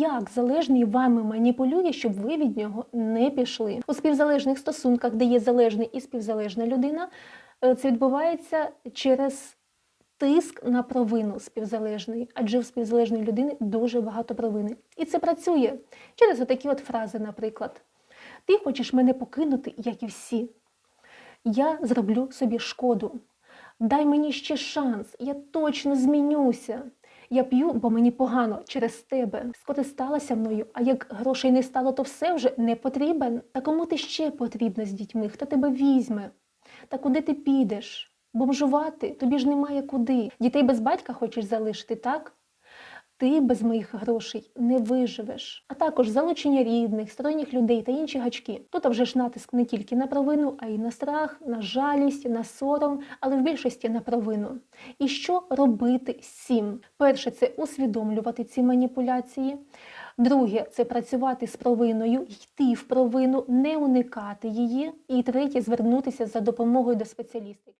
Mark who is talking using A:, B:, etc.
A: як залежний вами маніпулює, щоб ви від нього не пішли. У співзалежних стосунках, де є залежний і співзалежна людина, е, це відбувається через тиск на провину співзалежної, адже в співзалежної людини дуже багато провини. І це працює через отакі от фрази, наприклад. Ти хочеш мене покинути, як і всі. Я зроблю собі шкоду. Дай мені ще шанс, я точно змінюся. Я п'ю, бо мені погано через тебе. Скористалася мною, а як грошей не стало, то все вже не потрібен. Та кому ти ще потрібна з дітьми? Хто тебе візьме? Та куди ти підеш? Бомжувати тобі ж немає куди. Дітей без батька хочеш залишити, так? Ти без моїх грошей не виживеш, а також залучення рідних, сторонніх людей та інші гачки. Тут вже ж натиск не тільки на провину, а й на страх, на жалість, на сором, але в більшості на провину. І що робити цим? Перше, це усвідомлювати ці маніпуляції. Друге, це працювати з провиною, йти в провину, не уникати її. І третє, звернутися за допомогою до спеціалістів.